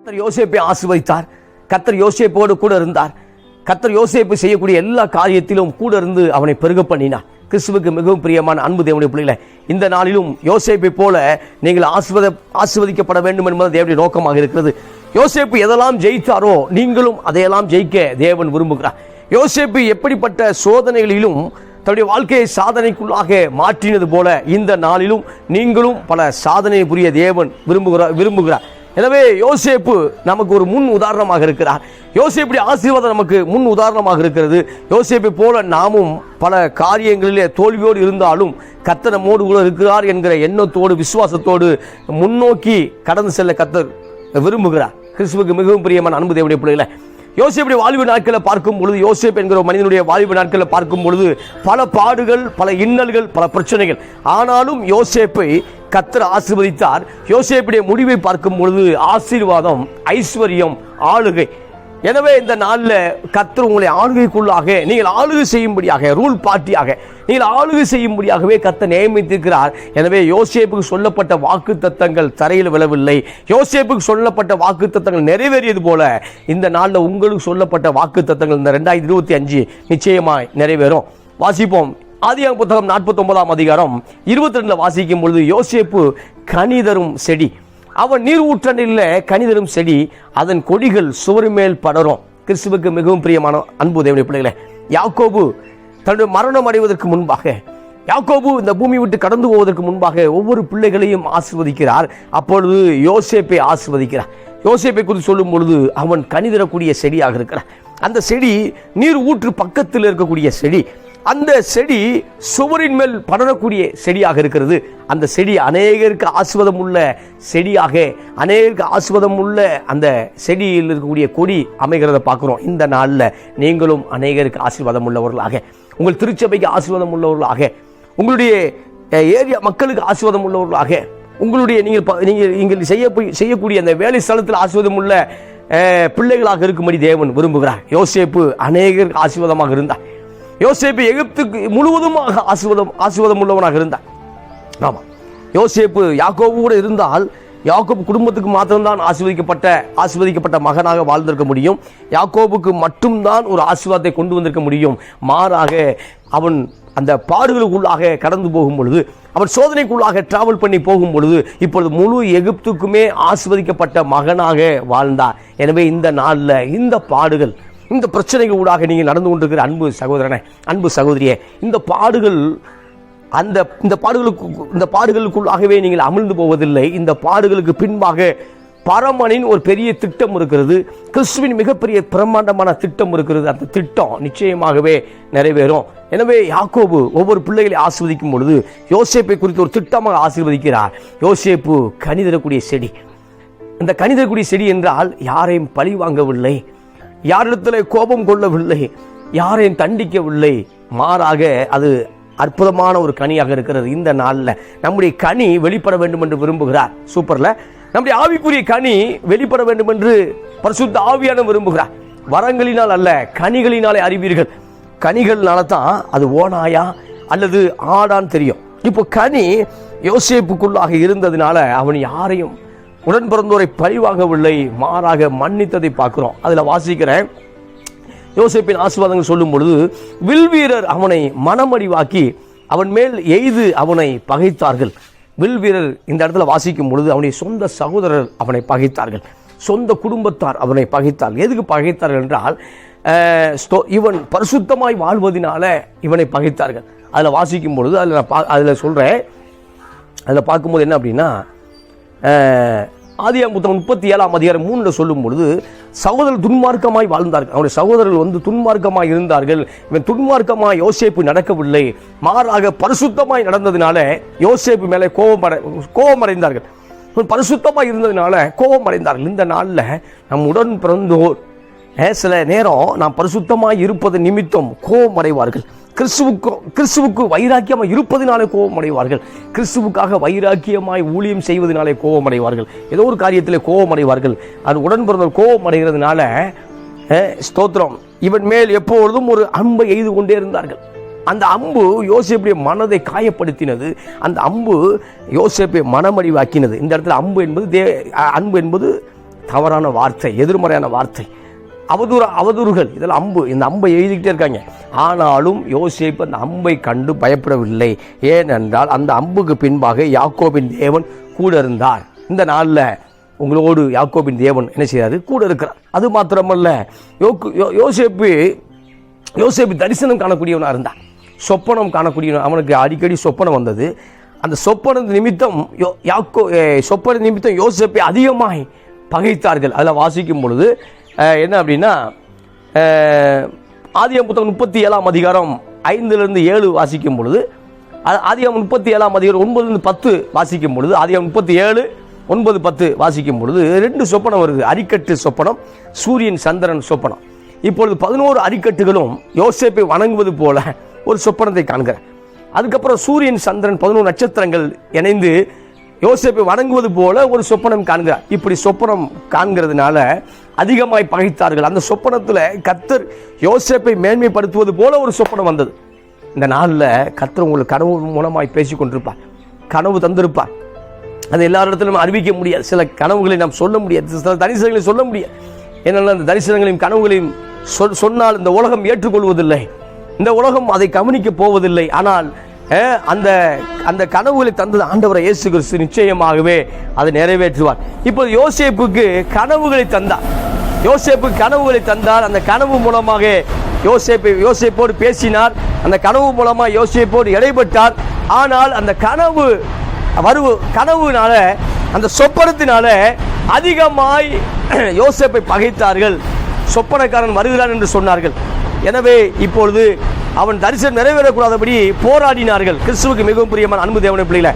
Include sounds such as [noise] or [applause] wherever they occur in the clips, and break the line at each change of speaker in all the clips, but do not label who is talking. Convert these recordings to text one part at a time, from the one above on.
கத்தர் யோசேப்பை ஆசிர்வதித்தார். கத்தர் யோசேப்போடு கூட இருந்தார். கத்தர் யோசேப்பு செய்யக்கூடிய எல்லா காரியத்திலும் கூட இருந்து அவனை பெருக பண்ணினார். கிறிஸ்துவுக்கு மிகவும் பிரியமான அன்பு தேவனுடைய பிள்ளைகளை இந்த நாளிலும் யோசேப்பை போல நீங்கள் ஆசிர்வத ஆசிர்வதிக்கப்பட வேண்டும் என்பது தேவனுடைய நோக்கமாக இருக்கிறது. யோசேப்பு எதெல்லாம் ஜெயித்தாரோ நீங்களும் அதையெல்லாம் ஜெயிக்க தேவன் விரும்புகிறார். யோசேப்பு எப்படிப்பட்ட சோதனைகளிலும் தன்னுடைய வாழ்க்கையை சாதனைக்குள்ளாக மாற்றினது போல இந்த நாளிலும் நீங்களும் பல சாதனை புரிய தேவன் விரும்புகிறார் விரும்புகிறார். எனவே யோசேப்பு நமக்கு ஒரு முன் உதாரணமாக இருக்கிறார். யோசேப்புடைய ஆசீர்வாதம் நமக்கு முன் உதாரணமாக இருக்கிறது. யோசேப்பை போல நாமும் பல காரியங்களிலே தோல்வியோடு இருந்தாலும் கத்தர் நம்மோடு கூட இருக்கிறார் என்கிற எண்ணத்தோடு விசுவாசத்தோடு முன்னோக்கி கடந்து செல்ல கத்தர் விரும்புகிறார். கிறிஸ்துவுக்கு மிகவும் பிரியமான அன்பு தேவனுடைய பிள்ளைகளை யோசேப்புடைய வாழ்வு நாட்களை பார்க்கும் பொழுது யோசேப் என்கிற ஒரு மனிதனுடைய வாழ்வு நாட்களை பார்க்கும் பொழுது பல பாடுகள் பல இன்னல்கள் பல பிரச்சனைகள். ஆனாலும் யோசேப்பை கத்தர் ஆசிர்வதித்தார். யோசேப்புடைய முடிவை பார்க்கும் பொழுது ஆசீர்வாதம் ஐஸ்வர்யம் ஆளுகை. எனவே இந்த நாளில் கத்தர் உங்களை ஆளுகைக்குள்ளாக நீங்கள் ஆளுகை செய்யும்படியாக ரூல் பார்ட்டியாக நீங்கள் ஆளுகை செய்யும்படியாகவே கத்த நியமித்திருக்கிறார். எனவே யோசேப்புக்கு சொல்லப்பட்ட வாக்கு தத்தங்கள் தரையில் விழவில்லை. யோசேப்புக்கு சொல்லப்பட்ட வாக்கு தத்தங்கள் நிறைவேறியது போல இந்த நாளில் உங்களுக்கு சொல்லப்பட்ட வாக்கு தத்தங்கள் இந்த ரெண்டாயிரத்தி இருபத்தி அஞ்சு நிச்சயமாக நிறைவேறும். வாசிப்போம். ஆதியாக புத்தகம் நாற்பத்தி ஒன்பதாம் அதிகாரம் இருபத்தி ரெண்டில் வாசிக்கும் பொழுது யோசேப்பு கனிதரும் செடி. அவன் நீர் ஊற்றணில் கனிதரும் செடி அதன் கொடிகள் சுவர் மேல் படரும். கிறிஸ்துவுக்கு மிகவும் பிரியமான அன்பு தேவனுடைய பிள்ளைகளே யாக்கோபு தன்னுடைய மரணம் அடைவதற்கு முன்பாக யாக்கோபு இந்த பூமி விட்டு கடந்து போவதற்கு முன்பாக ஒவ்வொரு பிள்ளைகளையும் ஆசிர்வதிக்கிறார். அப்பொழுது யோசேப்பை ஆசிர்வதிக்கிறார். யோசேப்பை குறித்து சொல்லும் பொழுது அவன் கனிதரக்கூடிய செடியாக இருக்கிறான் அந்த செடி நீர் ஊற்று பக்கத்தில் இருக்கக்கூடிய செடி. அந்த செடி சுவரின் மேல் படரக்கூடிய செடியாக இருக்கிறது. அந்த செடி அநேகருக்கு ஆசுவதம் உள்ள செடியாக அநேகருக்கு ஆசுவதம் உள்ள அந்த செடியில் இருக்கக்கூடிய கொடி அமைகிறத பார்க்குறோம். இந்த நாளில் நீங்களும் அநேகருக்கு ஆசீர்வாதம் உள்ளவர்களாக உங்கள் திருச்சபைக்கு ஆசீர்வாதம் உள்ளவர்களாக உங்களுடைய ஏரியா மக்களுக்கு ஆசீர்வாதம் உள்ளவர்களாக உங்களுடைய நீங்கள் நீங்கள் நீங்கள் செய்ய செய்யக்கூடிய அந்த வேலை ஸ்தலத்தில் ஆசீர்வாதம் உள்ள பிள்ளைகளாக இருக்கும்படி தேவன் விரும்புகிறார். யோசேப்பு அநேகருக்கு ஆசீர்வாதமாக இருந்தார். யோசேப்பு எகிப்துக்கு முழுவதுமாக ஆசிர்வாதம் ஆசீர்வாதம் உள்ளவனாக இருந்தான். ஆமாம் யோசேப்பு யாக்கோபு கூட இருந்தால் யாக்கோபு குடும்பத்துக்கு மாத்திரம்தான் ஆசிர்வதிக்கப்பட்ட ஆசிர்வதிக்கப்பட்ட மகனாக வாழ்ந்திருக்க முடியும். யாக்கோபுக்கு மட்டும்தான் ஒரு ஆசீர்வாதத்தை கொண்டு வந்திருக்க முடியும். மாறாக அவன் அந்த பாடுகளுக்குள்ளாக கடந்து போகும் பொழுது அவன் சோதனைக்குள்ளாக டிராவல் பண்ணி போகும் பொழுது இப்பொழுது முழு எகிப்துக்குமே ஆசிர்வதிக்கப்பட்ட மகனாக வாழ்ந்தார் எனவே இந்த நாளில் இந்த பாடுகள் இந்த பிரச்சனைகள் ஊடாக நீங்கள் நடந்து கொண்டிருக்கிற அன்பு சகோதரனே அன்பு சகோதரியே இந்த பாடுகள் அந்த இந்த பாடுகளுக்கு இந்த பாடுகளுக்குள்ளாகவே நீங்கள் அமிழ்ந்து போவதில்லை. இந்த பாடுகளுக்கு பின்பாக பரமனின் ஒரு பெரிய திட்டம் இருக்கிறது. கிறிஸ்துவின் மிகப்பெரிய பிரம்மாண்டமான திட்டம் இருக்கிறது. அந்த திட்டம் நிச்சயமாகவே நிறைவேறும். எனவே யாக்கோபு ஒவ்வொரு பிள்ளைகளை ஆசீர்வதிக்கும் பொழுது யோசேப்பை குறித்து ஒரு திட்டமாக ஆசீர்வதிக்கிறார். யோசேப்பு கனிதரக்கூடிய செடி. இந்த கணிதக்குடி செடி என்றால் யாரையும் பழி வாங்கவில்லை. யாரிடத்தில் கோபம் கொள்ளவில்லை யாரையும் தண்டிக்கவில்லை. மாறாக அது அற்புதமான ஒரு கனியாக இருக்கிறது இந்த நாளில். நம்முடைய கனி வெளிப்பட வேண்டும் என்று விரும்புகிறார். சூப்பரில். நம்முடைய ஆவிக்குரிய கனி வெளிப்பட வேண்டும் என்று பரிசுத்த ஆவியான விரும்புகிறார். வரங்களினால் அல்ல கனிகளினாலே அறிவீர்கள். கனிகள்னால தான் அது ஓனாயா அல்லது ஆடான்னு தெரியும். இப்போ கனி யோசேப்புக்குள்ளாக இருந்ததுனால அவன் யாரையும் உடன் பிறந்தோரை பழிவாங்கவில்லை மாறாக மன்னித்ததை பார்க்கிறோம். அதில் வாசிக்கிறேன் யோசேப்பின் ஆசீர்வாதங்கள் சொல்லும் பொழுது வில் வீரர் அவனை மனமடிவாக்கி அவன் மேல் எய்து அவனை பகைத்தார்கள். வில் வீரர் இந்த இடத்துல வாசிக்கும் பொழுது அவனுடைய சொந்த சகோதரர் அவனை பகைத்தார்கள். சொந்த குடும்பத்தார் அவனை பகைத்தார்கள். எதுக்கு பகைத்தார்கள் என்றால் ஸ்தோ- இவன் பரிசுத்தமாய் வாழ்வதனால இவனை பகைத்தார்கள். அதில் வாசிக்கும் பொழுது அதில் நான் பா அதில் சொல்கிறேன் அதில் பார்க்கும்போது என்ன அப்படின்னா ஆதியாம் புத்தகம் முப்பத்தி ஏழாம் அதிகாரம் மூணில் சொல்லும் பொழுது சகோதரர் துன்மார்க்கமாய் வாழ்ந்தார்கள். அவருடைய சகோதரர்கள் வந்து துன்மார்க்கமாய் இருந்தார்கள். இவன் துன்மார்க்கமாய் யோசேப்பு நடக்கவில்லை. மாறாக பரிசுத்தமாய் நடந்ததுனால யோசேப்பு மேலே கோபம் அடை கோபம் அடைந்தார்கள். இவன் பரிசுத்தமாய் இருந்ததுனால கோபம் அடைந்தார்கள். இந்த நாளில் நம் உடன் பிறந்தோர் சில நேரம் நாம் பரிசுத்தமாக இருப்பது நிமித்தம் கோபம் அடைவார்கள். கிறிஸ்துவுக்கு கிறிஸ்துவுக்கு வைராக்கியமாக இருப்பதினாலே கோபம் அடைவார்கள் கிறிஸ்துவுக்காக வைராக்கியமாய் ஊழியம் செய்வதனாலே கோபம் அடைவார்கள் ஏதோ ஒரு காரியத்தில் கோபம் அடைவார்கள் அது உடன் பிறந்தவர் கோபம் அடைகிறதுனால ஸ்தோத்திரம். இவன் மேல் எப்பொழுதும் ஒரு அன்பை எய்து கொண்டே இருந்தார்கள். அந்த அம்பு யோசேப்புடைய மனதை காயப்படுத்தினது. அந்த அம்பு யோசேப்பை மனமடிவாக்கினது. இந்த இடத்துல அம்பு என்பது தே அன்பு என்பது தவறான வார்த்தை எதிர்மறையான வார்த்தை. அவதூறு அவதூறுகள். இதெல்லாம் அம்பு இந்த அம்பை எழுதிக்கிட்டே இருக்காங்க. ஆனாலும் யோசிப்பு அந்த அம்பை கண்டு பயப்படவில்லை. ஏனென்றால் அந்த அம்புக்கு பின்பாக யாக்கோபின் தேவன் கூட இருந்தார். இந்த நாளில் உங்களோடு யாக்கோபின் தேவன் என்ன செய்யாது கூட இருக்கிறார். அது மாத்திரமல்ல யோக்கு யோ- யோசேப்பு யோசேப்பு தரிசனம் காணக்கூடியவனாக இருந்தான் சொப்பனம் காணக்கூடியவன் அவனுக்கு அடிக்கடி சொப்பனம் வந்தது. அந்த சொப்பன நிமித்தம் யோ- யாக்கோ சொப்பன நிமித்தம் யோசேப்பை அதிகமாய் பகைத்தார்கள். அதில் வாசிக்கும் பொழுது என்ன அப்படின்னா ஆதியம் புத்தகம் முப்பத்தி ஏழாம் அதிகாரம் ஐந்துலேருந்து ஏழு வாசிக்கும் பொழுது ஆதியம் முப்பத்தி ஏழாம் அதிகாரம் ஒன்பதுலேருந்து பத்து வாசிக்கும் பொழுது ஆதியம் முப்பத்தி ஏழு ஒன்பது பத்து வாசிக்கும் பொழுது ரெண்டு சொப்பனம் வருது. அரிக்கட்டு சொப்பனம் சூரியன் சந்திரன் சொப்பனம். இப்பொழுது பதினோரு அரிக்கட்டுகளும் யோசேப்பை வணங்குவது போல ஒரு சொப்பனத்தை காண்கிறேன் அதுக்கப்புறம் சூரியன் சந்திரன் பதினோரு நட்சத்திரங்கள் இணைந்து யோசேப்பை வணங்குவது போல ஒரு சொப்பனம் காண்கிறார் இப்படி சொப்பனம் காண்கிறதுனால அதிகமாய் பகைத்தார்கள். அந்த சொப்பனத்தில் கத்தர் யோசேப்பை மேன்மைப்படுத்துவது போல ஒரு சொப்பனம் வந்தது. இந்த நாளில் கத்தர் உங்களுக்கு கனவு மூலமாய் பேசி கொண்டிருப்பார். கனவு தந்திருப்பார். அது எல்லா இடத்திலும் அறிவிக்க முடியாது. சில கனவுகளை நாம் சொல்ல முடியாது. சில தரிசனங்களை சொல்ல முடியாது. ஏன்னால் அந்த தரிசனங்களையும் கனவுகளையும் சொல் சொன்னால் இந்த உலகம் ஏற்றுக்கொள்வதில்லை. இந்த உலகம் அதை கவனிக்க போவதில்லை. ஆனால் அந்த அந்த கனவுகளை தந்தது ஆண்டவரை இயேசு கிறிஸ்து நிச்சயமாகவே அதை நிறைவேற்றுவார். இப்போ யோசேப்புக்கு கனவுகளை தந்தார். யோசேப்பு கனவுகளை தந்தார். அந்த கனவு மூலமாக யோசேப்பை யோசேப்போடு பேசினார். அந்த கனவு மூலமாக யோசேப்போடு இடைப்பட்டார். ஆனால் அந்த கனவு வருவு கனவுனால அந்த சொப்பனத்தினால அதிகமாய் [clears throat] யோசேப்பை பகைத்தார்கள். சொப்பனக்காரன் வருகிறான் என்று சொன்னார்கள். எனவே இப்பொழுது அவன் தரிசனம் நிறைவேறக்கூடாதபடி போராடினார்கள். கிறிஸ்துவுக்கு மிகவும் பிரியமான அன்பு தேவனை பிள்ளைகளை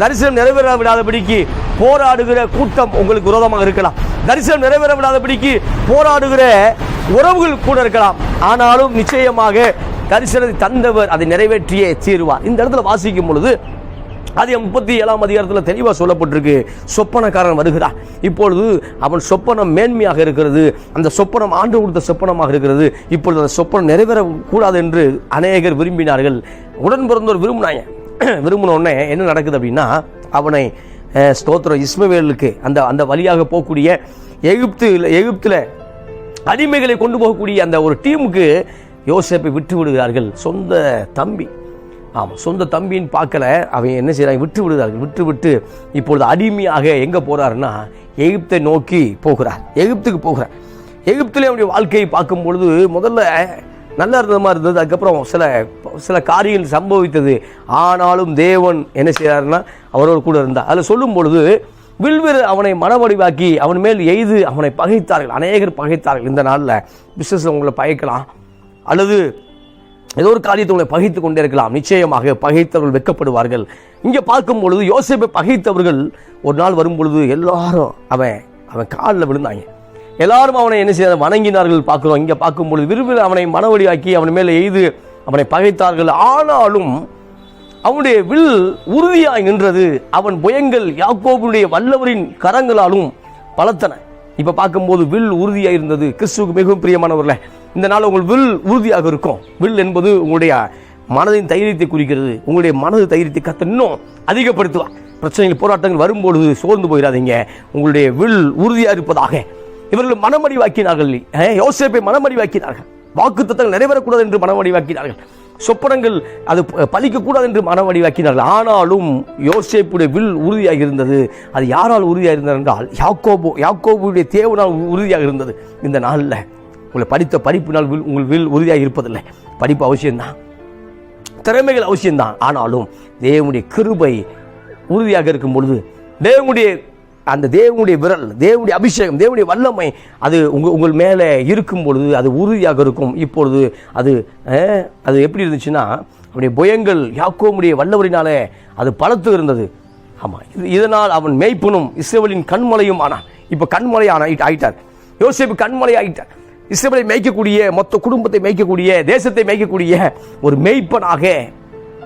தரிசனம் நிறைவேற விடாதபடிக்கு போராடுகிற கூட்டம் உங்களுக்கு விரோதமாக இருக்கலாம். தரிசனம் நிறைவேற விடாதபடிக்கு போராடுகிற உறவுகள் கூட இருக்கலாம். ஆனாலும் நிச்சயமாக தரிசனத்தை தந்தவர் அதை நிறைவேற்றியே தீருவார். இந்த இடத்துல வாசிக்கும் பொழுது அது முப்பத்தி ஏழாம் அதிகாரத்தில் தெளிவாக சொல்லப்பட்டிருக்கு. சொப்பனக்காரன் வருகிறான். இப்பொழுது அவன் சொப்பனம் மேன்மையாக இருக்கிறது. அந்த சொப்பனம் ஆண்டு கொடுத்த சொப்பனமாக இருக்கிறது. இப்பொழுது அந்த சொப்பனம் நிறைவேறக்கூடாது என்று அநேகர் விரும்பினார்கள். உடன் பிறந்தோர் விரும்பினாங்க [clears throat] விரும்பின உடனே என்ன நடக்குது அப்படின்னா அவனை ஸ்தோத்திரம் இஸ்மவேலுக்கு அந்த அந்த வழியாக போகக்கூடிய எகிப்து எகிப்தில் அடிமைகளை கொண்டு போகக்கூடிய அந்த ஒரு டீமுக்கு யோசேப்பை விட்டு விடுகிறார்கள் சொந்த தம்பி. ஆமாம் சொந்த தம்பின்னு பார்க்கல அவன் என்ன செய்கிறாங்க விட்டு விடுகிறார்கள் விட்டு விட்டு இப்பொழுது அடிமையாக எங்கே போகிறாருன்னா எகிப்தை நோக்கி போகிறார். எகிப்துக்கு போகிறார். எகிப்திலே அவனுடைய வாழ்க்கையை பார்க்கும் பொழுது முதல்ல நல்லா இருந்த மாதிரி இருந்தது. அதுக்கப்புறம் சில சில காரியங்கள் சம்பவித்தது. ஆனாலும் தேவன் என்ன செய்கிறாருன்னா அவரோடு கூட இருந்தார். அதில் சொல்லும் பொழுது வில்விரு அவனை மனவடிவாக்கி அவன் மேல் எய்து அவனை பகைத்தார்கள். அநேகர் பகைத்தார்கள். இந்த நாளில் பிஸ்னஸ் உங்களை பகைக்கலாம் அல்லது ஏதோ ஒரு காரியத்தை உங்களை பகைத்து கொண்டே இருக்கலாம். நிச்சயமாக பகைத்தவர்கள் வெக்கப்படுவார்கள் இங்கே பார்க்கும் பொழுது யோசிப்பை பகைத்தவர்கள் ஒரு நாள் வரும் பொழுது எல்லாரும் அவன் அவன் காலில் விழுந்தாங்க. எல்லாரும் அவனை என்ன செய்ய வணங்கினார்கள் பார்க்குறோம். இங்கே பார்க்கும் பொழுது விரும்பில் அவனை மனவழியாக்கி அவன் மேலே எய்து அவனை பகைத்தார்கள். ஆனாலும் அவனுடைய வில் உறுதியாய் நின்றது. அவன் புயங்கள் யாக்கோபுடைய வல்லவரின் கரங்களாலும் பலத்தன. இப்போ பார்க்கும்போது வில் உறுதியாக இருந்தது. கிறிஸ்துவுக்கு மிகவும் பிரியமானவர்களை இந்த நாள் உங்கள் வில் உறுதியாக இருக்கும். வில் என்பது உங்களுடைய மனதின் தைரியத்தை குறிக்கிறது. உங்களுடைய மனது தைரியத்தை கத்த இன்னும் அதிகப்படுத்துவார். பிரச்சனைகள் போராட்டங்கள் வரும்பொழுது சோர்ந்து போயிடாதீங்க உங்களுடைய வில் உறுதியாக இருப்பதாக. இவர்கள் மனமடிவாக்கினார்கள். யோசிப்பை யோசேப்பை மனமடிவாக்கினார்கள். வாக்கு தத்தங்கள் நிறைவேறக்கூடாது என்று மனமடிவாக்கினார்கள். சொப்பனங்கள் அது ப- பலிக்கக்கூடாது என்று மனமடிவாக்கினார்கள். ஆனாலும் யோசேப்புடைய வில் உறுதியாக இருந்தது. அது யாரால் உறுதியாக இருந்தது என்றால் யாக்கோபு யாக்கோபுடைய தேவனால் உறுதியாக இருந்தது. இந்த நாளில் உங்களை படித்த படிப்பினால் வில் உங்கள் வில் உறுதியாக இருப்பதில்லை. படிப்பு அவசியம்தான். திறமைகள் அவசியம்தான். ஆனாலும் தேவனுடைய கிருபை உறுதியாக இருக்கும் பொழுது தேவனுடைய அந்த தேவனுடைய விரல் தேவனுடைய அபிஷேகம் தேவனுடைய வல்லமை அது உங்கள் உங்கள் மேலே இருக்கும் பொழுது அது உறுதியாக இருக்கும். இப்பொழுது அது அது எப்படி இருந்துச்சுன்னா அவனுடைய புயங்கள் யாக்கோமுடைய வல்லவரினாலே அது பலத்து இருந்தது. ஆமாம் இது இதனால் அவன் மேய்ப்பனும் இஸ்ரேவலின் கண்மலையும் ஆனான். இப்போ கண்மலை ஆன ஆயிட்டார். யோசிப்பு கண்மலை ஆயிட்டார் இஸ்ரேலை மேய்க்கக்கூடிய மொத்த குடும்பத்தை மேய்க்கக்கூடிய தேசத்தை மேய்க்கக்கூடிய ஒரு மேய்ப்பனாக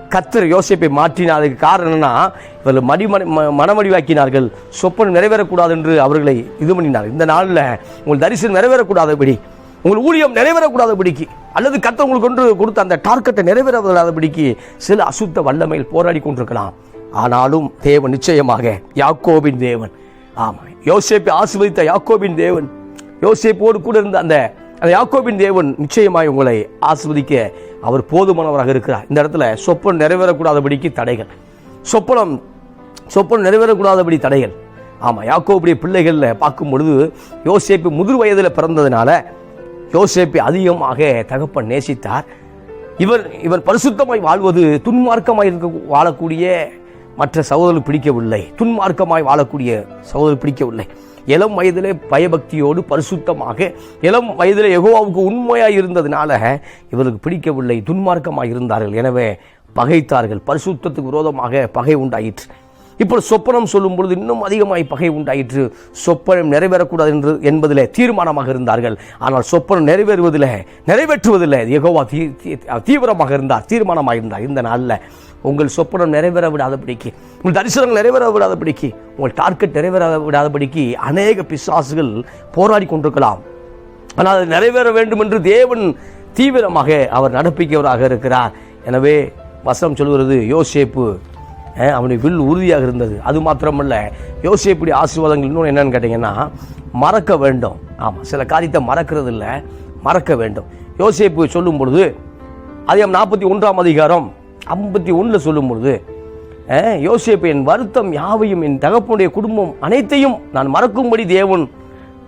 கத்தர் யோசேப்பை மாற்றினார். அதுக்கு காரணம் என்னன்னா இவர்கள் மடி ம- மனமடிவாக்கினார்கள். சொப்பனம் நிறைவேறக்கூடாது என்று அவர்களை இது பண்ணினார். இந்த நாளில் உங்கள் தரிசனம் நிறைவேறக்கூடாதபடி உங்கள் ஊழியம் நிறைவேறக்கூடாதபடிக்கு அல்லது கத்தர் உங்களுக்கு கொண்டு கொடுத்த அந்த டார்கெட்டை நிறைவேறாதபடிக்கு சில அசுத்த வல்லமையில் போராடி கொண்டிருக்கலாம். ஆனாலும் தேவன் நிச்சயமாக யாக்கோபின் தேவன். ஆமாம். யோசேப்பை ஆசிர்வதித்த யாக்கோபின் தேவன். யோசேப்போடு கூட இருந்த அந்த அந்த யாக்கோபின் தேவன் நிச்சயமாய் உங்களை ஆஸ்வதிக்க அவர் போதுமானவராக இருக்கிறார். இந்த இடத்துல சொப்பனம் நிறைவேறக்கூடாதபடிக்கு தடைகள். சொப்பனம் சொப்பனம் நிறைவேறக்கூடாதபடி தடைகள். ஆமாம் யாக்கோபுடைய பிள்ளைகளில் பார்க்கும் பொழுது யோசேப்பு முதிர் வயதில் பிறந்ததுனால யோசேப்பை அதிகமாக தகப்பன் நேசித்தார். இவர் இவர் பரிசுத்தமாய் வாழ்வது துன்மார்க்கமாய் இருக்க வாழக்கூடிய மற்ற சகோதரர் பிடிக்கவில்லை. துன்மார்க்கமாய் வாழக்கூடிய சகோதரர் பிடிக்கவில்லை. இளம் வயதிலே பயபக்தியோடு பரிசுத்தமாக இளம் வயதிலே எகோவாவுக்கு உண்மையாக இருந்ததுனால இவருக்கு பிடிக்கவில்லை துன்மார்க்கமாக இருந்தார்கள். எனவே பகைத்தார்கள். பரிசுத்தத்துக்கு விரோதமாக பகை உண்டாயிற்று. இப்போ சொப்பனம் சொல்லும் பொழுது இன்னும் அதிகமாய் பகை உண்டாயிற்று. சொப்பனம் நிறைவேறக்கூடாது என்று என்பதில் தீர்மானமாக இருந்தார்கள். ஆனால் சொப்பனம் நிறைவேறுவதில் நிறைவேற்றுவதில் எகோவா தீ தீ- தீவிரமாக இருந்தார் தீர்மானமாக இருந்தார். இந்த நாளில் உங்கள் சொப்பனம் நிறைவேற விடாதபடிக்கு உங்கள் தரிசனங்கள் நிறைவேற விடாதபடிக்கு உங்கள் டார்கெட் நிறைவேற விடாதபடிக்கு அநேக பிசாசுகள் போராடி கொண்டிருக்கலாம். ஆனால் அது நிறைவேற வேண்டும் என்று தேவன் தீவிரமாக அவர் நடப்பிக்கவராக இருக்கிறார். எனவே வசனம் சொல்கிறது யோசேப்பு அவனை அவனுடைய வில் உறுதியாக இருந்தது. அது மாத்திரமல்ல யோசேப்புடைய ஆசீர்வாதங்கள் இன்னொன்று என்னன்னு கேட்டிங்கன்னா மறக்க வேண்டும். ஆமாம் சில காரியத்தை மறக்கிறது இல்லை மறக்க வேண்டும். யோசேப்பு சொல்லும் பொழுது அதே நாற்பத்தி ஒன்றாம் அதிகாரம் ஐம்பத்தி ஒன்றில் சொல்லும் பொழுது யோசிப்பு என் வருத்தம் யாவையும் என் தகப்பனுடைய குடும்பம் அனைத்தையும் நான் மறக்கும்படி தேவன்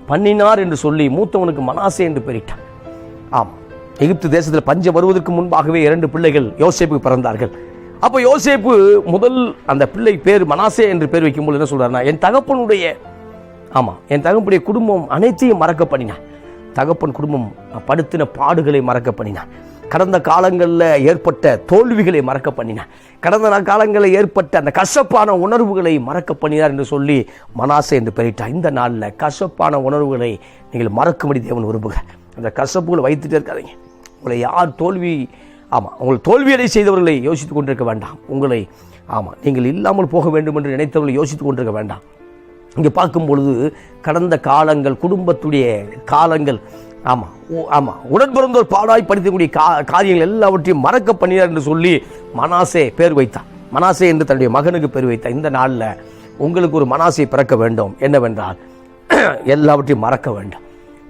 பண்ணினார் என்று சொல்லி மூத்தவனுக்கு மனாசே என்று பெயரிட்டான். ஆமாம் எகிப்து தேசத்தில் பஞ்சம் வருவதற்கு முன்பாகவே இரண்டு பிள்ளைகள் யோசேப்பு பிறந்தார்கள். அப்போ யோசேப்பு முதல் அந்த பிள்ளை பேர் மனாசே என்று பேர் வைக்கும்போது என்ன சொல்கிறாருன்னா என் தகப்பனுடைய ஆமாம் என் தகப்பனுடைய குடும்பம் அனைத்தையும் மறக்க பண்ணினான். தகப்பன் குடும்பம் படுத்தின பாடுகளை மறக்க பண்ணினான். கடந்த காலங்களில் ஏற்பட்ட தோல்விகளை மறக்க பண்ணினார் கடந்த நா- காலங்களில் ஏற்பட்ட அந்த கசப்பான உணர்வுகளை மறக்க பண்ணினார் என்று சொல்லி மனாசை என்று பெயரிட்டார். இந்த நாளில் கசப்பான உணர்வுகளை நீங்கள் மறக்கும்படி தேவன் விரும்புகிறார் அந்த கசப்புகளை வைத்துட்டே இருக்காதீங்க. உங்களை யார் தோல்வி ஆமாம் உங்கள் தோல்வியடை செய்தவர்களை யோசித்துக் கொண்டிருக்க வேண்டாம். உங்களை ஆமாம் நீங்கள் இல்லாமல் போக வேண்டும் என்று நினைத்தவர்களை யோசித்துக் கொண்டிருக்க வேண்டாம். இங்கே பார்க்கும் பொழுது கடந்த காலங்கள் குடும்பத்துடைய காலங்கள் ஆமாம் ஆமாம் உடன்பிறந்தோர் பாடாய் படித்தக்கூடிய கா காரியங்கள் எல்லாவற்றையும் மறக்க பண்ணினார் என்று சொல்லி மனாசே பேர் வைத்தார் மனாசே என்று தன்னுடைய மகனுக்கு பேர் வைத்தார் இந்த நாளில் உங்களுக்கு ஒரு மனாசை பிறக்க வேண்டும். என்னவென்றால் [clears throat] எல்லாவற்றையும் மறக்க வேண்டும்.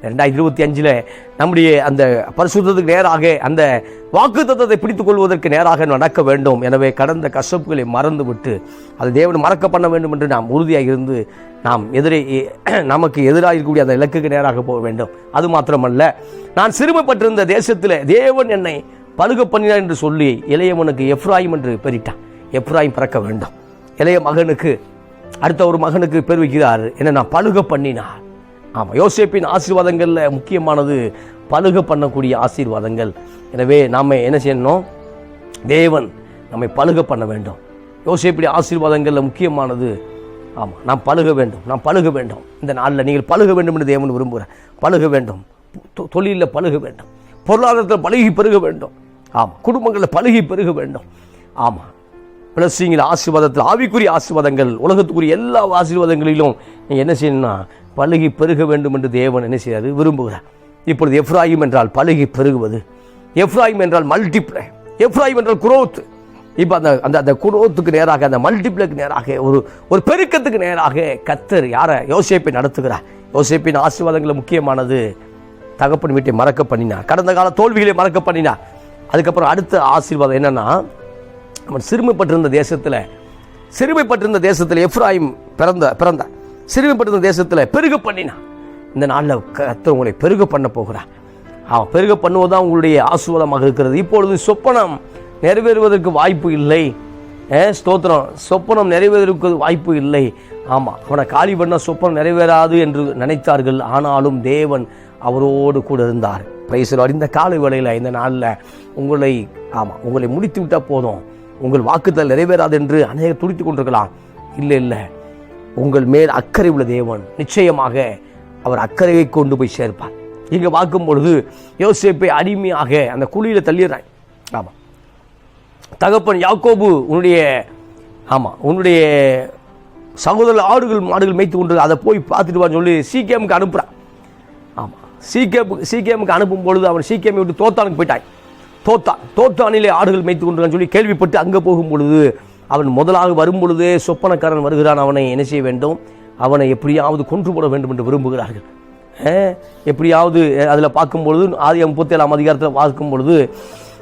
ரெண்டாயிரத்தி இருபத்தி அஞ்சில் நம்முடைய அந்த பரிசுத்தத்துக்கு நேராக அந்த வாக்கு தத்துவத்தை பிடித்துக் கொள்வதற்கு நேராக நடக்க வேண்டும். எனவே கடந்த கசப்புகளை மறந்து விட்டு அது தேவன் மறக்க பண்ண வேண்டும் என்று நாம் உறுதியாக இருந்து நாம் எதிரே நமக்கு எதிராக இருக்கக்கூடிய அந்த இலக்குக்கு நேராக போக வேண்டும். அது மாத்திரமல்ல நான் சிறுமைப்பட்டிருந்த தேசத்தில் தேவன் என்னை பழுக பண்ணினார் என்று சொல்லி இளையவனுக்கு எஃப்ராயிம் என்று பெரிட்டான் எஃப்ராயிம் பிறக்க வேண்டும். இளைய மகனுக்கு அடுத்த ஒரு மகனுக்கு பெருவிக்கிறார் என்ன நான் பழுக பண்ணினார். ஆமாம் யோசேப்பின் ஆசீர்வாதங்களில் முக்கியமானது பழுக பண்ணக்கூடிய ஆசீர்வாதங்கள். எனவே நாம் என்ன செய்யணும்? தேவன் நம்மை பழுக பண்ண வேண்டும். யோசேப்புடைய ஆசீர்வாதங்களில் முக்கியமானது ஆமாம் நாம் பழுக வேண்டும் நாம் பழுக வேண்டும். இந்த நாளில் நீங்கள் பழுக வேண்டும் என்று தேவன் விரும்புகிறேன் பழுக வேண்டும். தொ- தொழிலில் பழுக வேண்டும். பொருளாதாரத்தில் பழுகி பெருக வேண்டும். ஆமாம் குடும்பங்களில் பழுகி பெருக வேண்டும். ஆமாம் பிளஸ்ஸிங்கில் ஆசீர்வாதத்தில் ஆவிக்குரிய ஆசீர்வாதங்கள் உலகத்துக்குரிய எல்லா ஆசீர்வாதங்களிலும் நீங்கள் என்ன செய்யணும்னா பழுகி பெருக வேண்டும் என்று தேவன் என்ன செய்யாது விரும்புகிறார். இப்பொழுது எஃப்ராயிம் என்றால் பழுகி பெருகுவது. எஃப்ராயிம் என்றால் மல்டிப்ளை எஃப்ராயிம் என்றால் குரோத் இப்போ அந்த அந்த அந்த குரோத்துக்கு நேராக அந்த மல்டிப்ளைக்கு நேராக ஒரு ஒரு பெருக்கத்துக்கு நேராக கத்தர் யாரை? யோசிப்பை நடத்துகிறார். யோசிப்பின் ஆசீர்வாதங்களில் முக்கியமானது. தகப்பன் வீட்டை மறக்க பண்ணினார். கடந்த கால தோல்விகளை மறக்க பண்ணினார். அதுக்கப்புறம் அடுத்த ஆசீர்வாதம் என்னென்னா அவன் சிறுமைப்பட்டிருந்த தேசத்தில் சிறுமைப்பட்டிருந்த தேசத்தில் எஃப்ராயிம் பிறந்த பிறந்த சிறுமைப்பட்டிருந்த தேசத்தில் பெருக பண்ணினான் இந்த நாளில் கர்த்தர் உங்களை பெருக பண்ண போகிறார். அவன் பெருக பண்ணுவதுதான் உங்களுடைய ஆசீர்வாதமாக இருக்கிறது. இப்பொழுது சொப்பனம் நிறைவேறுவதற்கு வாய்ப்பு இல்லை. ஏ ஸ்தோத்திரம். சொப்பனம் நிறைவேறுவதற்கு வாய்ப்பு இல்லை. ஆமாம் அவனை காலி பண்ண சொப்பனம் நிறைவேறாது என்று நினைத்தார்கள். ஆனாலும் தேவன் அவரோடு கூட இருந்தார். பிரைசலோர் இந்த காலை வேளையில் இந்த நாளில் உங்களை ஆமாம் உங்களை முடித்து விட்டால் போதும். உங்கள் வாக்குத்தல் நிறைவேறாது என்று அநேக துடித்து கொண்டிருக்கலாம். இல்லை இல்லை. உங்கள் மேல் அக்கறை உள்ள தேவன். நிச்சயமாக அவர் அக்கறையை கொண்டு போய் சேர்ப்பார். இங்கே பார்க்கும் பொழுது யோசிப்பை அடிமையாக அந்த குழியில் தள்ளிடுறாங்க ஆமாம் தகப்பன் யாக்கோபு உன்னுடைய ஆமாம் உன்னுடைய சகோதரர் ஆடுகள் மாடுகள் மேய்த்து கொண்டு அதை போய் பார்த்துட்டு வான்னு சொல்லி சீக்கியமுக்கு அனுப்புகிறான் ஆமாம் சீக்கியம் சீக்கியமுக்கு அனுப்பும் பொழுது அவன் சீக்கியமை விட்டு தோத்தானுக்கு போயிட்டான் தோத்தான் தோத்தானிலே ஆடுகள் மேய்த்து கொண்டு சொல்லி கேள்விப்பட்டு அங்கே போகும் பொழுது அவன் முதலாக வரும்பொழுதே சொப்பனக்காரன் வருகிறான். அவனை என்ன செய்ய வேண்டும்? அவனை எப்படியாவது கொன்று போட வேண்டும் என்று விரும்புகிறார்கள். எப்படியாவது அதில் பார்க்கும்பொழுது ஆதி முப்பத்தேழாம் அதிகாரத்தில் பார்க்கும் பொழுது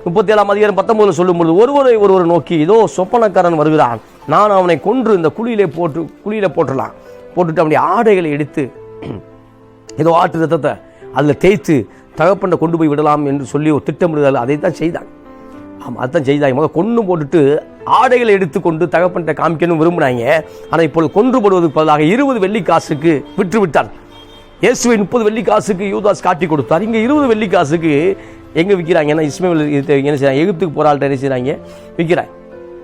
முப்பத்தேழாம் அதிகாரம் பத்தொம்பதில் சொல்லும் பொழுது ஒருவரை ஒருவர் நோக்கி இதோ சொப்பனக்காரன் வருகிறான். நான் அவனை கொன்று இந்த குழியிலே போட்டு குழியில் போட்டுடலாம். போட்டுட்டு அவனுடைய ஆடைகளை எடுத்து ஏதோ ஆட்டு ரத்தத்தை அதில் தேய்த்து தகப்பண்டை கொண்டு போய் விடலாம் என்று சொல்லி ஒரு திட்டமிடுதல் அதை தான் செய்தான். ஆமாம் அதுதான் செய்தாங்க முதல் கொண்டு போட்டுட்டு ஆடைகளை எடுத்துக்கொண்டு தகப்பன்கிட்ட காமிக்கணும் விரும்பினாங்க. ஆனால் இப்போது கொன்று போடுவதற்கு பதிலாக இருபது வெள்ளி காசுக்கு விற்று விட்டார் இயேசுவை முப்பது வெள்ளி காசுக்கு யூதாஸ் காட்டி கொடுத்தார். இங்கே இருபது வெள்ளி காசுக்கு எங்கே விற்கிறாங்க ஏன்னா இஸ்மேல் என்ன செய்கிறாங்க எகிப்துக்கு போராள்கிட்ட என்ன செய்கிறாங்க விற்கிறாங்க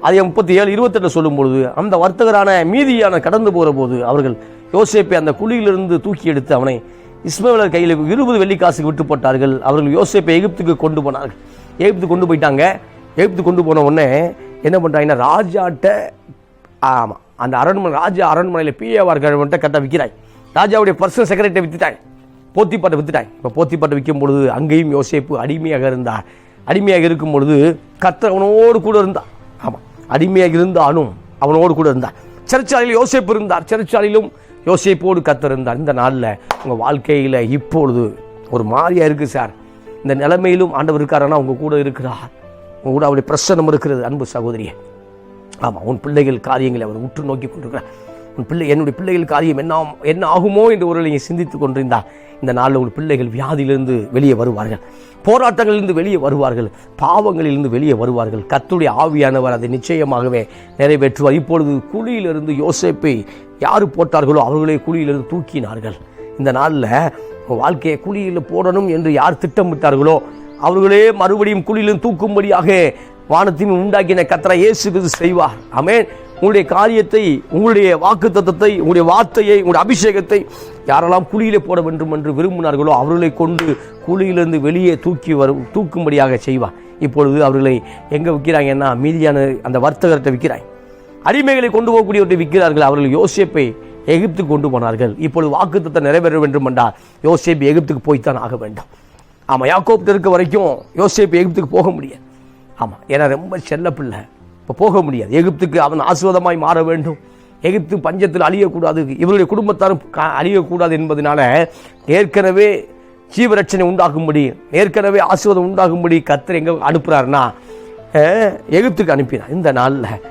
அதே முப்பத்தி ஏழு இருபத்தெட்டு சொல்லும் பொழுது அந்த வர்த்தகரான மீதியான கடந்து போகிற போது அவர்கள் யோசேப்பை அந்த குழியிலிருந்து தூக்கி எடுத்து அவனை இஸ்மேலர் கையில் இருபது வெள்ளி காசுக்கு விட்டு போட்டார்கள். அவர்கள் யோசேப்பை எகிப்துக்கு கொண்டு போனார்கள். எகிப்துக்கு கொண்டு போயிட்டாங்க. எகிப்துக்கு கொண்டு போன உடனே என்ன பண்ணுறாங்கன்னா ராஜாட்ட ஆமாம் அந்த அரண்மனை ராஜா அரண்மனையில் பிஏவார்கிட்ட கட்ட விற்கிறாய் ராஜாவுடைய பர்சனல் செக்ரட்டரி வித்துட்டாங்க போத்திப்பாட்டை விற்றுட்டாய் இப்போ போத்திப்பாட்டை விற்கும் பொழுது அங்கேயும் யோசேப்பு அடிமையாக இருந்தார். அடிமையாக இருக்கும் பொழுது கர்த்தர் அவனோடு கூட இருந்தார். ஆமாம் அடிமையாக இருந்தாலும் அவனோடு கூட இருந்தார். சிறைச்சாலையில் யோசேப்பு இருந்தார். சிறைச்சாலையிலும் யோசேப்போடு கத்திருந்தார் இந்த நாளில் உங்கள் வாழ்க்கையில் இப்பொழுது ஒரு மாதிரியாக இருக்குது சார். இந்த நிலைமையிலும் ஆண்டவர் இருக்காருன்னா உங்கள் கூட இருக்கிறார். உங்க கூட அவருடைய பிரசனம் இருக்கிறது அன்பு சகோதரியே. ஆமாம் உன் பிள்ளைகள் காரியங்களை அவர் உற்று நோக்கி கொண்டிருக்கிறார். உன் பிள்ளை என்னுடைய பிள்ளைகள் காரியம் என்ன என்ன ஆகுமோ என்று ஒரு நீங்கள் சிந்தித்து கொண்டிருந்தால் இந்த நாளில் உன் பிள்ளைகள் வியாதியிலிருந்து வெளியே வருவார்கள். போராட்டங்களிலிருந்து வெளியே வருவார்கள். பாவங்களிலிருந்து வெளியே வருவார்கள். கத்துடைய ஆவியானவர் அதை நிச்சயமாகவே நிறைவேற்றுவார். இப்பொழுது குழியிலிருந்து யோசிப்பை யார் போட்டார்களோ அவர்களே குழியிலிருந்து தூக்கினார்கள். இந்த நாளில் வாழ்க்கையை குழியில் போடணும் என்று யார் திட்டமிட்டார்களோ அவர்களே மறுபடியும் குழியிலும் தூக்கும்படியாக வானத்தையும் உண்டாக்கின கத்தரை இயேசு கிறிஸ்து செய்வார். அமேன் உங்களுடைய காரியத்தை உங்களுடைய வாக்கு தத்தத்தை உங்களுடைய வார்த்தையை உங்களுடைய அபிஷேகத்தை யாரெல்லாம் குழியிலே போட வேண்டும் என்று விரும்பினார்களோ அவர்களை கொண்டு குழியிலிருந்து வெளியே தூக்கி வரும் தூக்கும்படியாக செய்வார். இப்பொழுது அவர்களை எங்கே விற்கிறாங்கன்னா மீதியான அந்த வர்த்தகர்கிட்ட விற்கிறாய். அடிமைகளை கொண்டு போகக்கூடியவற்றை விற்கிறார்கள். அவர்கள் யோசிப்பை எகிப்துக்கு கொண்டு போனார்கள். இப்பொழுது வாக்குத்தத்தை நிறைவேற வேண்டும் என்றால் யோசேப் எகிப்துக்கு போய்த்தான் ஆக வேண்டும். ஆமாம் யாக்கோப் இருக்க வரைக்கும் யோசேப் எகிப்துக்கு போக முடியாது. ஆமாம் ஏன்னா ரொம்ப செல்ல பிள்ளை. இப்போ போக முடியாது. எகிப்துக்கு அவன் ஆசுவதமாய் மாற வேண்டும். எகிப்து பஞ்சத்தில் அழியக்கூடாது. இவருடைய குடும்பத்தாரும் அழியக்கூடாது என்பதனால ஏற்கனவே ஜீவரட்சணை உண்டாகும்படி ஏற்கனவே ஆசுவதம் உண்டாகும்படி கத்தர் எங்கே அனுப்புகிறாருன்னா எகிப்துக்கு அனுப்பினார். இந்த நாளில்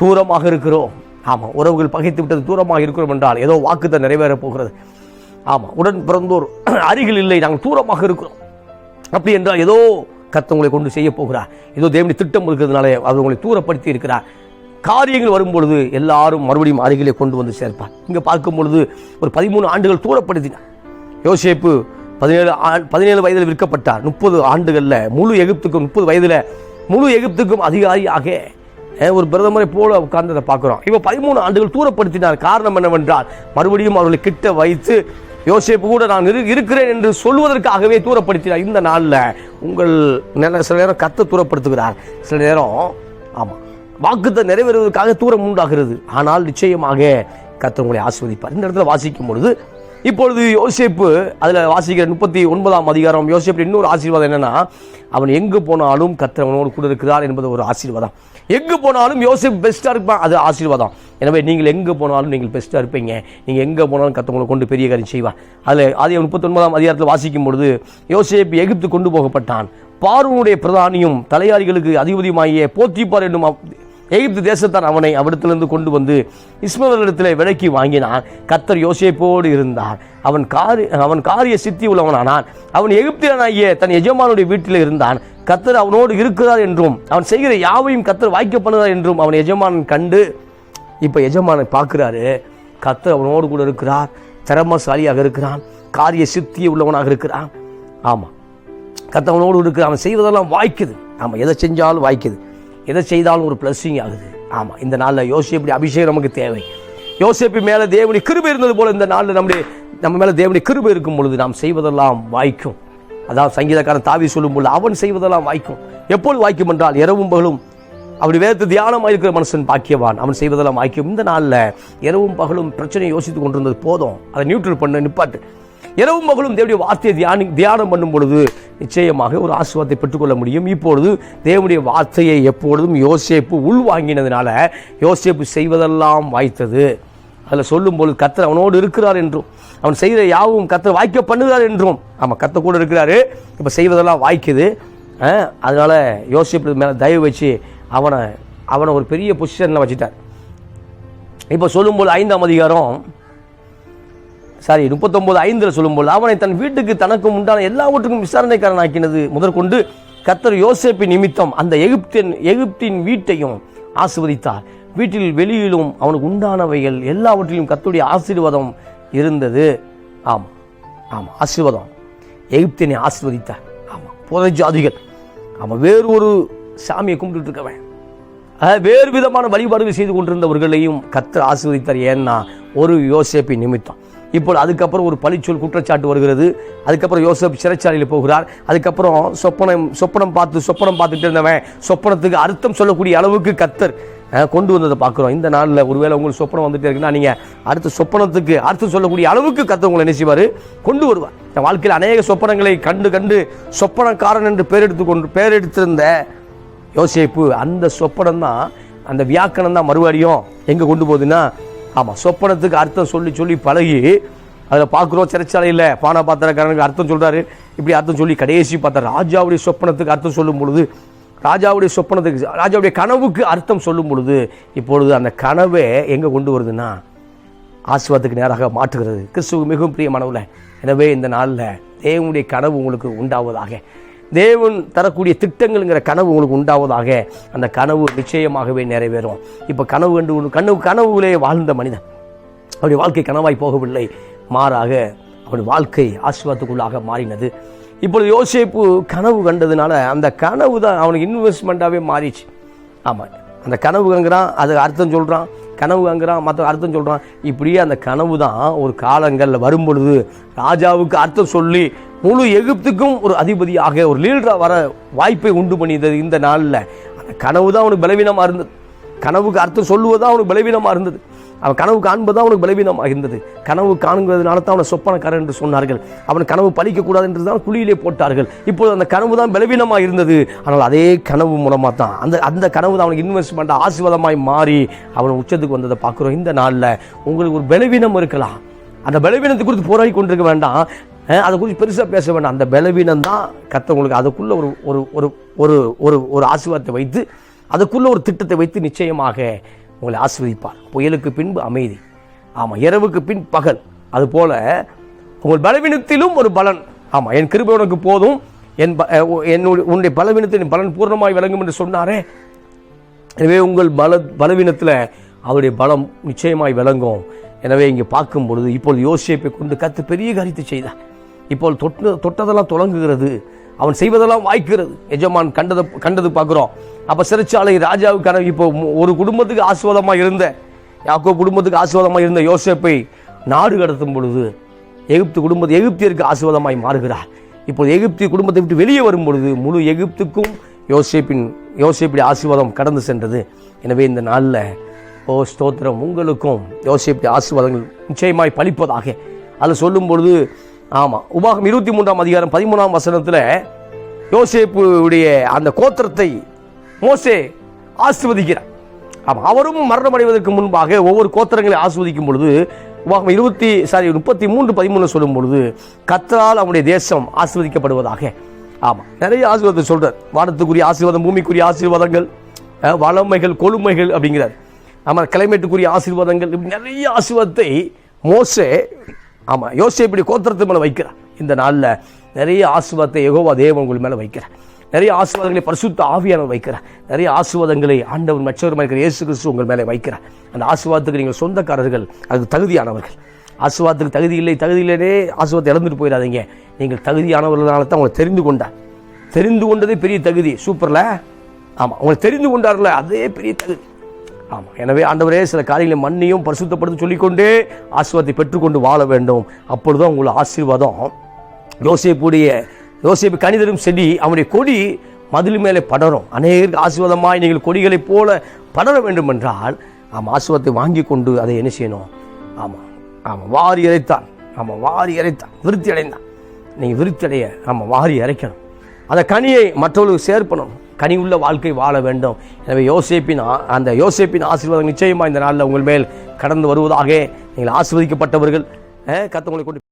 தூரமாக இருக்கிறோம். ஆமாம் உறவுகள் பகைத்து விட்டது தூரமாக இருக்கிறோம் என்றால் ஏதோ வாக்குத்தை நிறைவேறப் போகிறது. ஆமாம் உடன் பிறந்தோர் [clears throat] அருகில் இல்லை நாங்கள் தூரமாக இருக்கிறோம். அப்படி என்றால் ஏதோ கத்தவங்களை உங்களை கொண்டு செய்ய போகிறார். ஏதோ தேவனி திட்டம் இருக்கிறதுனால அவர் உங்களை தூரப்படுத்தி இருக்கிறார். காரியங்கள் வரும்பொழுது எல்லாரும் மறுபடியும் அருகிலே கொண்டு வந்து சேர்ப்பார். இங்கே பார்க்கும் பொழுது ஒரு பதிமூணு ஆண்டுகள் தூரப்படுத்தினார். யோசேப்பு பதினேழு ஆ- பதினேழு வயதில் விற்கப்பட்டார். முப்பது ஆண்டுகளில் முழு எகிப்துக்கும் முப்பது வயதில் முழு எகிப்துக்கும் அதிகாரியாக ஒரு பிரதமரை போல அதை பார்க்குறோம். இப்போ பதிமூணு ஆண்டுகள் தூரப்படுத்தினார். காரணம் என்னவென்றால் மறுபடியும் அவர்களை கிட்ட வைத்து யோசேப்பு கூட நான் இரு இருக்கிறேன் என்று சொல்வதற்காகவே தூரப்படுத்தினார். இந்த நாளில் உங்கள் நில சில நேரம் கத்த தூரப்படுத்துகிறார். சில நேரம் ஆமாம் வாக்குத்தை நிறைவேறுவதற்காக தூரம் உண்டாகிறது. ஆனால் நிச்சயமாக கர்த்தர் உங்களை ஆஸ்வதிப்பார். இந்த இடத்துல வாசிக்கும் பொழுது இப்பொழுது யோசிப்பு அதில் வாசிக்கிற முப்பத்தி ஒன்பதாம் அதிகாரம் யோசிப்பு இன்னொரு ஆசீர்வாதம் என்னென்னா அவன் எங்கு போனாலும் கத்தர் அவனோடு கூட இருக்கிறார் என்பது ஒரு ஆசீர்வாதம். எங்கு போனாலும் யோசிப் பெஸ்ட்டாக இருப்பான். அது ஆசீர்வாதம். எனவே நீங்கள் எங்கே போனாலும் நீங்கள் பெஸ்ட்டாக இருப்பீங்க. நீங்கள் எங்கே போனாலும் கத்தவங்களை கொண்டு பெரிய காரியம் செய்வார். அதில் ஆதி முப்பத்தொன்பதாம் அதிகாரத்தில் வாசிக்கும் பொழுது யோசேப் எகிப்து கொண்டு போகப்பட்டான். பார்வனுடைய பிரதானியும் தலையாரிகளுக்கு அதிபதியுமாகிய போத்திப்பார் என்னும் எகிப்து தேசத்தான் அவனை அவரிடத்திலிருந்து கொண்டு வந்து இஸ்மவர்களிடத்தில் விலக்கி வாங்கினான். கத்தர் யோசேப்போடு இருந்தார். அவன் காரி அவன் காரிய சித்தி உள்ளவனானான் அவன் எகிப்தியனாகிய தன் எஜமானுடைய வீட்டில் இருந்தான். கத்தர் அவனோடு இருக்கிறார் என்றும் அவன் செய்கிற யாவையும் கத்தர் வாய்க்க பண்ணுகிறார் என்றும் அவன் எஜமானன் கண்டு இப்போ எஜமானன் பார்க்குறாரு கத்தர் அவனோடு கூட இருக்கிறார் திறமசாலியாக இருக்கிறான் காரிய சித்தி உள்ளவனாக இருக்கிறான் ஆமாம் கத்தவனோடு இருக்கிற அவன் செய்வதெல்லாம் வாய்க்குது. ஆமாம் எதை செஞ்சாலும் வாய்க்குது. எதை செய்தாலும் ஒரு பிளஸ்ஸிங் ஆகுது. ஆமாம் இந்த நாளில் யோசிப்படி அபிஷேகம் நமக்கு தேவை. யோசிப்பு மேலே தேவனி கிருபை இருந்தது போல இந்த நாளில் நம்முடைய நம்ம மேலே தேவனி கிருபை இருக்கும் பொழுது நாம் செய்வதெல்லாம் வாய்க்கும். அதாவது சங்கீதக்காரன் தாவி சொல்லும் பொழுது அவன் செய்வதெல்லாம் வாய்க்கும். எப்பொழுது வாய்க்கும் என்றால் இரவும் பகலும். அப்படி வேறு தியானமாக இருக்கிற மனுஷன் பாக்கியவான். அவன் செய்வதெல்லாம் வாய்க்கும். இந்த நாளில் இரவும் பகலும் பிரச்சனையை யோசித்து கொண்டிருந்தது போதும். அதை நியூட்ரல் பண்ண நிப்பாட்டு. இரவும் மகளும் தேவனுடைய வார்த்தையை தியானி தியானம் பண்ணும் பொழுது நிச்சயமாக ஒரு ஆசீர்வாதத்தை பெற்றுக்கொள்ள முடியும். இப்பொழுது தேவனுடைய வார்த்தையை எப்பொழுதும் யோசேப்பு உள்வாங்கினதுனால யோசேப்பு செய்வதெல்லாம் வாய்த்தது. அதில் சொல்லும்போது கத்தர் அவனோடு இருக்கிறார் என்றும் அவன் செய்கிற யாவும் கத்தர் வாய்க்க பண்ணுகிறார் என்றும். ஆமாம் கத்த கூட இருக்கிறாரு. இப்போ செய்வதெல்லாம் வாய்க்குது. அதனால் அதனால யோசிப்பு மேலே தயவு வச்சு அவனை அவனை ஒரு பெரிய பொசிஷனில் வச்சுட்டார். இப்போ சொல்லும்போது ஐந்தாம் அதிகாரம் சாரி முப்பத்தொன்பது ஐந்தில் சொல்லும்போது அவனை தன் வீட்டுக்கு தனக்கும் உண்டான எல்லாவற்றுக்கும் விசாரணைக்காரனாக்கினது முதற்கொண்டு கத்தர் யோசேப்பு நிமித்தம் அந்த எகிப்தின் எகிப்தின் வீட்டையும் ஆசிர்வதித்தார். வீட்டில் வெளியிலும் அவனுக்கு உண்டானவைகள் எல்லாவற்றிலும் கத்துடைய ஆசீர்வாதம் இருந்தது. ஆமாம் ஆமாம் ஆசீர்வாதம். எகிப்தினை ஆசீர்வதித்தார். ஆமாம் புதை ஜாதிகள். ஆமாம் வேறு ஒரு சாமியை கும்பிட்டுட்டு இருக்கவன். வேறு விதமான வழிபாடுகள் செய்து கொண்டிருந்தவர்களையும் கத்தர் ஆசீர்வதித்தார். ஏன்னா ஒரு யோசேப்பின் நிமித்தம். இப்போ அதுக்கப்புறம் ஒரு பழிச்சொல் குற்றச்சாட்டு வருகிறது. அதுக்கப்புறம் யோசப் சிறைச்சாலையில் போகிறார். அதுக்கப்புறம் சொப்பனம் சொப்பனம் பார்த்து சொப்பனம் பார்த்துட்டு இருந்தவன் சொப்பனத்துக்கு அர்த்தம் சொல்லக்கூடிய அளவுக்கு கத்தர் கொண்டு வந்ததை பார்க்குறோம். இந்த நாளில் ஒருவேளை உங்களுக்கு சொப்பனம் வந்துட்டே இருக்குன்னா நீங்கள் அடுத்த சொப்பனத்துக்கு அர்த்தம் சொல்லக்கூடிய அளவுக்கு கத்தர் உங்களை நினைச்சிவார் கொண்டு வருவார். என் வாழ்க்கையில் அநேக சொப்பனங்களை கண்டு கண்டு சொப்பனக்காரன் என்று பேரெடுத்து கொண்டு பேரெடுத்திருந்த யோசேப்பு அந்த சொப்பனம் தான் அந்த வியாக்கணம் தான் மறுபடியும் எங்கே கொண்டு போகுதுன்னா ஆமாம் சொப்பனத்துக்கு அர்த்தம் சொல்லி சொல்லி பழகி அதில் பார்க்குறோம் சிறைச்சாலையில் பானை பாத்திரக்காரனுக்கு அர்த்தம் சொல்கிறாரு இப்படி அர்த்தம் சொல்லி கடைசி பார்த்தா ராஜாவுடைய சொப்பனத்துக்கு அர்த்தம் சொல்லும் பொழுது ராஜாவுடைய சொப்பனத்துக்கு ராஜாவுடைய கனவுக்கு அர்த்தம் சொல்லும் பொழுது இப்பொழுது அந்த கனவை எங்கே கொண்டு வருதுன்னா ஆசிர்வாதத்துக்கு நேராக மாற்றுகிறது. கிறிஸ்துவ மிகவும் பிரியமானவர்களே எனவே இந்த நாளில் தேவனுடைய கனவு உங்களுக்கு உண்டாவதாக. தேவன் தரக்கூடிய திட்டங்கள்ங்கிற கனவு உங்களுக்கு உண்டாவதாக அந்த கனவு நிச்சயமாகவே நிறைவேறும். இப்போ கனவு கண்டு கனவு கனவுகளே வாழ்ந்த மனிதன் அவருடைய வாழ்க்கை கனவாய் போகவில்லை. மாறாக அவருடைய வாழ்க்கை ஆசீர்வாதத்துக்குள்ளாக மாறினது. இப்பொழுது யோசிப்பு கனவு கண்டதுனால அந்த கனவு தான் அவனுக்கு இன்வெஸ்ட்மெண்ட்டாகவே மாறிச்சு. ஆமாம் அந்த கனவு கங்குறான் அது அர்த்தம் சொல்கிறான் கனவு கங்குறான் மற்ற அர்த்தம் சொல்கிறான் இப்படியே அந்த கனவு தான் ஒரு காலங்களில் வரும்பொழுது ராஜாவுக்கு அர்த்தம் சொல்லி முழு எகிப்துக்கும் ஒரு அதிபதியாக ஒரு லீடராக வர வாய்ப்பை உண்டு பண்ணியது இந்த நாளில். அந்த கனவு தான் அவனுக்கு பலவீனமாக இருந்தது. கனவுக்கு அர்த்தம் சொல்லுவதா அவனுக்கு பலவீனமாக இருந்தது. அவன் கனவு காண்பதா அவனுக்கு பலவீனமாக இருந்தது. கனவு காண்கிறதுனால தான் அவனை சொப்பனக்காரன் என்று சொன்னார்கள். அவன் கனவு பழிக்கக்கூடாது என்று தான் குழியிலே போட்டார்கள். இப்போது அந்த கனவு தான் பலவீனமாக இருந்தது. ஆனால் அதே கனவு மூலமாக தான் அந்த அந்த கனவு தான் அவனுக்கு இன்வெஸ்ட்மெண்ட் ஆசீர்வாதமாய் மாறி அவன் உச்சத்துக்கு வந்ததை பார்க்குறோம். இந்த நாளில் உங்களுக்கு ஒரு பலவீனம் இருக்கலாம். அந்த பலவீனத்தை குறித்து போராடி கொண்டிருக்க வேண்டாம். அதை குறித்து பெருசாக பேச வேண்டாம். அந்த பலவீனம் தான் கத்தவங்களுக்கு அதுக்குள்ளே ஒரு ஒரு ஒரு ஒரு ஒரு ஒரு ஆசீர்வாதத்தை வைத்து அதுக்குள்ளே ஒரு திட்டத்தை வைத்து நிச்சயமாக உங்களை ஆசீர்வதிப்பார். புயலுக்கு பின்பு அமைதி. ஆமாம் இரவுக்கு பின் பகல். அதுபோல் உங்கள் பலவீனத்திலும் ஒரு பலன். ஆமாம் என் கிருபை உனக்கு போதும். என் ப- என்னுடைய உன்னுடைய பலவீனத்தின் பலன் பூர்ணமாய் விளங்கும் என்று சொன்னாரே. எனவே உங்கள் பல பலவீனத்தில் அவருடைய பலம் நிச்சயமாய் விளங்கும். எனவே இங்கே பார்க்கும் பொழுது இப்பொழுது யோசிப்பை கொண்டு கத்து பெரிய காரியத்தை செய்தார். இப்போது தொட்டு தொட்டதெல்லாம் தொடங்குகிறது. அவன் செய்வதெல்லாம் வாய்க்கிறது. எஜமான் கண்டதை கண்டது பார்க்குறோம். அப்போ சிறைச்சாலை ராஜாவுக்கான இப்போ ஒரு குடும்பத்துக்கு ஆசீர்வாதமாக இருந்த யாக்கோ குடும்பத்துக்கு ஆசீர்வாதமாக இருந்த யோசேப்பை நாடு கடத்தும் பொழுது எகிப்து குடும்பத்தை எகிப்தியருக்கு ஆசீர்வாதமாய் மாறுகிறார். இப்போது எகிப்திய குடும்பத்தை விட்டு வெளியே வரும் பொழுது முழு எகிப்துக்கும் யோசேப்பின் யோசேப்புடைய ஆசீர்வாதம் கடந்து சென்றது. எனவே இந்த நாளில் ஓ ஸ்தோத்திரம் உங்களுக்கும் யோசேப்புடைய ஆசீர்வாதங்கள் நிச்சயமாய் பழிப்பதாக அதில் சொல்லும் பொழுது ஆமாம் உபாகம் இருபத்தி மூன்றாம் அதிகாரம் பதிமூணாம் வசனத்தில் யோசேப்புடைய அந்த கோத்திரத்தை மோசே ஆசிர்வதிக்கிறார். ஆமாம் அவரும் மரணம் அடைவதற்கு முன்பாக ஒவ்வொரு கோத்திரங்களை ஆசிர்வதிக்கும் பொழுது உபாகம் இருபத்தி சாரி முப்பத்தி மூன்று பதிமூணு சொல்லும் பொழுது கத்தரால் அவனுடைய தேசம் ஆசிர்வதிக்கப்படுவதாக. ஆமாம் நிறைய ஆசீர்வாதம் சொல்கிறார் வானத்துக்குரிய ஆசீர்வாதம் பூமிக்குரிய ஆசீர்வாதங்கள் வளமைகள் கொழுமைகள் அப்படிங்கிறார். ஆமாம் கிளைமேட்டுக்குரிய ஆசீர்வாதங்கள் நிறைய ஆசீர்வாதத்தை மோசே ஆமாம் யோசேப்படி கோத்திரத்து மேலே வைக்கிறார். இந்த நாளில் நிறைய ஆசுவாதத்தை யகோவா தேவன் உங்கள் மேலே வைக்கிறார். நிறைய ஆசீர்வாதங்களை பரிசுத்த ஆவியானவர் வைக்கிறார். நிறைய ஆசீர்வாதங்களை ஆண்டவர் மற்றவருமா இருக்கிற இயேசு கிறிஸ்து உங்கள் மேலே வைக்கிறார். அந்த ஆசுவாதத்துக்கு நீங்கள் சொந்தக்காரர்கள் அதுக்கு தகுதியானவர்கள். ஆசுவாதத்துக்கு தகுதி இல்லை தகுதி இல்லைனே ஆசீர்வாதத்தை இழந்துட்டு போயிடாதீங்க. நீங்கள் தகுதியானவர்களால தான் உங்களை தெரிந்து கொண்டார். தெரிந்து கொண்டதே பெரிய தகுதி. சூப்பரில்? ஆமாம் உங்களை தெரிந்து கொண்டார்ல அதே பெரிய தகுதி. ஆமாம் எனவே ஆண்டவரே சில காரியங்களை மண்ணையும் பரிசுத்தப்படுத்தி சொல்லிக்கொண்டே ஆசீர்வாதத்தை பெற்றுக்கொண்டு வாழ வேண்டும். அப்பொழுதுதான் உங்களை ஆசீர்வாதம். யோசிப்புடைய யோசிப்பு கணிதரும் செடி அவனுடைய கொடி மதில் மேலே படரும். அநேக ஆசீர்வாதமாய் நீங்கள் கொடிகளைப் போல படர வேண்டும் என்றால் ஆமாம் ஆசீர்வாதத்தை வாங்கி கொண்டு அதை என்ன செய்யணும்? ஆமாம் ஆமாம் வாரி இறைத்தான். ஆமாம் வாரி இறைத்தான். விருத்தி அடைந்தான். நீங்கள் விருத்தி அடைய ஆமாம் வாரி இறைக்கணும். அந்த கனியை மற்றவர்களுக்கு சேர்ப்பணும். கனிவுள்ள வாழ்க்கை வாழ வேண்டும். எனவே யோசேப்பின் அந்த யோசேப்பின் ஆசீர்வாதம் நிச்சயமா இந்த நாளில் உங்கள் மேல் கடந்து வருவதாக நீங்கள் ஆசீர்வதிக்கப்பட்டவர்கள். கத்தவங்களை கொண்டு